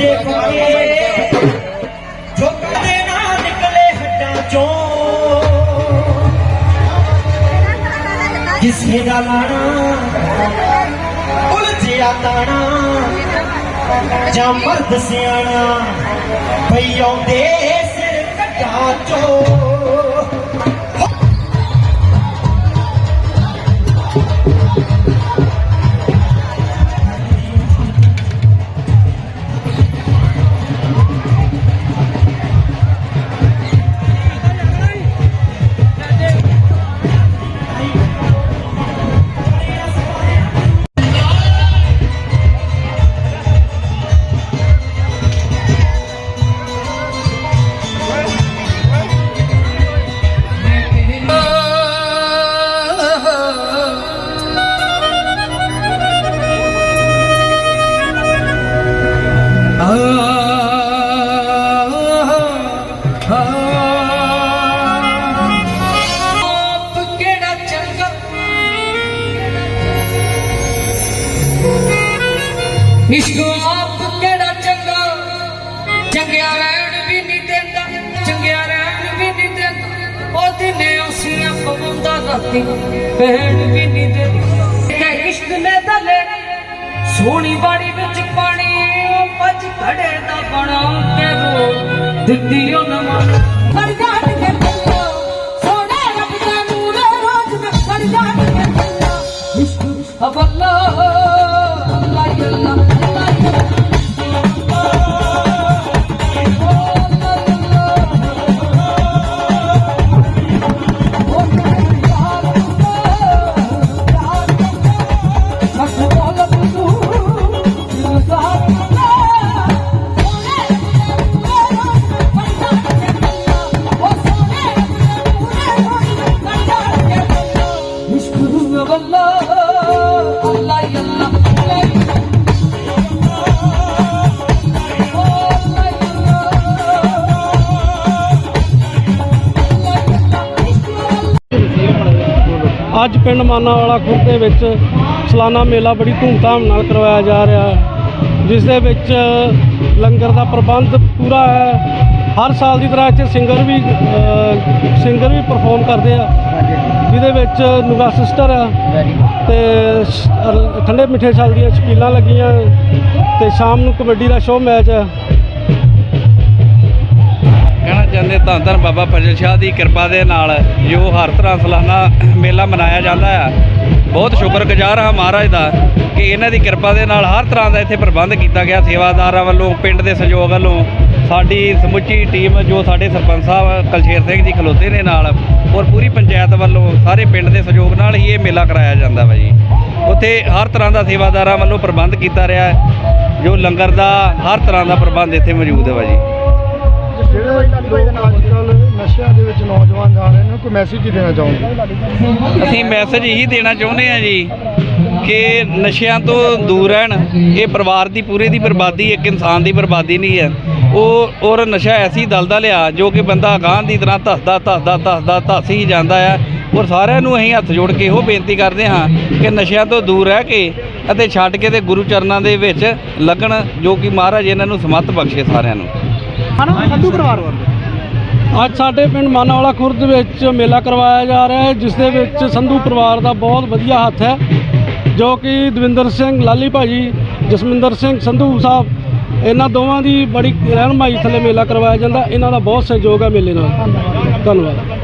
ਦੇ ਪਾਏ ਜੋ ਕਦੇ ਨਾ ਨਿਕਲੇ ਹੱਡਾਂ ਚੋਂ ਕਿਸੇ ਦਾ ਲਾਣਾ ਉਲਝਿਆ ਤਾਣਾ ਜਾਂ ਮਰਦ ਸਿਆਣਾ ਪਈ ਆਉਂਦੇ ਸਿਰ ਕੱਟਾ ਚੋਂ। ਆਪ ਕਿਹੜਾ ਚੰਗਾ? ਇਸ਼ਕ ਆਪ ਕਿਹੜਾ ਚੰਗਾ? ਚੰਗਿਆ ਰਹਿਣ ਵੀ ਨਹੀਂ ਦਿੰਦਾ, ਚੰਗਿਆ ਰਹਿਣ ਵੀ ਨਹੀਂ ਦਿੰਦਾ। ਉਹ ਦਿਨੇ ਉਸੀਆਂ ਪਵੰਦਾ ਰਾਤੀ ਪਹਿਣ ਵੀ ਨਹੀਂ ਦਿੰਦਾ। ਤੇ ਇਸ਼ਕ ਨੇ ਦਲੇ, ਸੋਹਣੀ ਬਾੜੀ ਵਿੱਚ ਪਾਣੀ, ਉਹ ਪੱਜ ਘੜੇ দিও না ਅੱਜ ਪਿੰਡ ਮਾਨਾਵਾਲਾ ਖੁਰਦ ਦੇ ਵਿੱਚ ਸਲਾਨਾ ਮੇਲਾ ਬੜੀ ਧੂਮਧਾਮ ਨਾਲ ਕਰਵਾਇਆ ਜਾ ਰਿਹਾ ਹੈ, ਜਿਸ ਦੇ ਵਿੱਚ ਲੰਗਰ ਦਾ ਪ੍ਰਬੰਧ ਪੂਰਾ ਹੈ। ਹਰ ਸਾਲ ਦੀ ਤਰ੍ਹਾਂ ਇੱਥੇ ਸਿੰਗਰ ਵੀ ਸਿੰਗਰ ਵੀ ਪਰਫਾਰਮ ਕਰਦੇ ਆ, ਜਿਹਦੇ ਵਿੱਚ ਨੁਗਾ ਸਿਸਟਰ ਆ ਤੇ ਠੰਡੇ ਮਿੱਠੇ ਛੱਲ ਦੀਆਂ ਛਪੀਲਾਂ ਲੱਗੀਆਂ ਤੇ ਸ਼ਾਮ ਨੂੰ ਕਬੱਡੀ ਦਾ ਸ਼ੋਅ ਮੈਚ ਹੈ ਕਹਿਣਾ ਚਾਹੁੰਦੇ ਧੰਨ ਧੰਨ ਬਾਬਾ ਫਜ਼ਲ ਸ਼ਾਹ ਦੀ ਕਿਰਪਾ ਦੇ ਨਾਲ ਜੋ ਹਰ ਤਰ੍ਹਾਂ ਸਾਲਾਨਾ ਮੇਲਾ ਮਨਾਇਆ ਜਾਂਦਾ ਆ। ਬਹੁਤ ਸ਼ੁਕਰਗੁਜ਼ਾਰ ਹਾਂ ਮਹਾਰਾਜ ਦਾ ਕਿ ਇਹਨਾਂ ਦੀ ਕਿਰਪਾ ਦੇ ਨਾਲ ਹਰ ਤਰ੍ਹਾਂ ਦਾ ਇੱਥੇ ਪ੍ਰਬੰਧ ਕੀਤਾ ਗਿਆ। ਸੇਵਾਦਾਰਾਂ ਵੱਲੋਂ, ਪਿੰਡ ਦੇ ਸਹਿਯੋਗ ਵੱਲੋਂ, ਸਾਡੀ ਸਮੁੱਚੀ ਟੀਮ ਜੋ ਸਾਡੇ ਸਰਪੰਚ ਸਾਹਿਬ ਕਲਸ਼ੇਰ ਸਿੰਘ ਜੀ ਖਲੋਤੇ ਨੇ ਨਾਲ ਔਰ ਪੂਰੀ ਪੰਚਾਇਤ ਵੱਲੋਂ ਸਾਰੇ ਪਿੰਡ ਦੇ ਸਹਿਯੋਗ ਨਾਲ ਹੀ ਇਹ ਮੇਲਾ ਕਰਾਇਆ ਜਾਂਦਾ ਵਾ ਜੀ। ਉੱਥੇ ਹਰ ਤਰ੍ਹਾਂ ਦਾ ਸੇਵਾਦਾਰਾਂ ਵੱਲੋਂ ਪ੍ਰਬੰਧ ਕੀਤਾ ਰਿਹਾ ਜੋ ਲੰਗਰ ਦਾ ਹਰ ਤਰ੍ਹਾਂ ਦਾ ਪ੍ਰਬੰਧ ਇੱਥੇ ਮੌਜੂਦ ਹੈ ਵਾ ਜੀ। ਜਿਹੜੇ ਲੋਕ ਅੱਜ ਕੱਲ ਨਸ਼ਿਆਂ ਦੇ ਵਿੱਚ ਨੌਜਵਾਨ ਜਾ ਰਹੇ ਨੇ ਕੋਈ ਮੈਸੇਜ ਹੀ ਦੇਣਾ ਚਾਹੁੰਦੇ ਅਸੀਂ ਮੈਸੇਜ ਇਹੀ ਦੇਣਾ ਚਾਹੁੰਦੇ ਹਾਂ ਜੀ ਕਿ ਨਸ਼ਿਆਂ ਤੋਂ ਦੂਰ ਰਹਿਣ। ਇਹ ਪਰਿਵਾਰ ਦੀ ਪੂਰੇ ਦੀ ਬਰਬਾਦੀ ਇੱਕ ਇਨਸਾਨ ਦੀ ਬਰਬਾਦੀ ਨਹੀਂ ਹੈ। ਉਹ ਔਰ ਨਸ਼ਾ ਐਸੀ ਦਲਦਲ ਆ ਜੋ ਕਿ ਬੰਦਾ ਗਾਂ ਦੀ ਤਰ੍ਹਾਂ ਧੱਸਦਾ ਧੱਸਦਾ ਧੱਸਦਾ ਧੱਸ ਹੀ ਜਾਂਦਾ ਆ ਔਰ ਸਾਰਿਆਂ ਨੂੰ ਅਸੀਂ ਹੱਥ ਜੋੜ ਕੇ ਇਹੋ ਬੇਨਤੀ ਕਰਦੇ ਹਾਂ ਕਿ ਨਸ਼ਿਆਂ ਤੋਂ ਦੂਰ ਰਹਿ ਕੇ ਅਤੇ ਛੱਡ ਕੇ ਤੇ ਗੁਰੂ ਚਰਨਾਂ ਦੇ ਵਿੱਚ ਲੱਗਣ ਜੋ ਕਿ ਮਹਾਰਾਜ ਇਹਨਾਂ ਨੂੰ ਸਮੱਤ ਬਖਸ਼ੇ ਸਾਰਿਆਂ ਨੂੰ। ਸੰਧੂ ਪਰਿਵਾਰ ਵੱਲੋਂ? ਅੱਜ ਸਾਡੇ ਪਿੰਡ ਮਾਨਾਵਾਲਾ ਖੁਰਦ ਵਿੱਚ ਮੇਲਾ ਕਰਵਾਇਆ ਜਾ ਰਿਹਾ ਹੈ ਜਿਸ ਦੇ ਵਿੱਚ ਸੰਧੂ ਪਰਿਵਾਰ ਦਾ ਬਹੁਤ ਵਧੀਆ ਹੱਥ ਹੈ ਜੋ ਕਿ ਦਵਿੰਦਰ ਸਿੰਘ ਲਾਲੀ ਭਾਜੀ ਜਸਮਿੰਦਰ ਸਿੰਘ ਸੰਧੂ ਸਾਹਿਬ ਇਹਨਾਂ ਦੋਵਾਂ ਦੀ ਬੜੀ ਰਹਿਨਮਾਈ ਥੱਲੇ ਮੇਲਾ ਕਰਵਾਇਆ ਜਾਂਦਾ। ਇਹਨਾਂ ਦਾ ਬਹੁਤ ਸਹਿਯੋਗ ਹੈ ਮੇਲੇ ਨਾਲ। ਧੰਨਵਾਦ।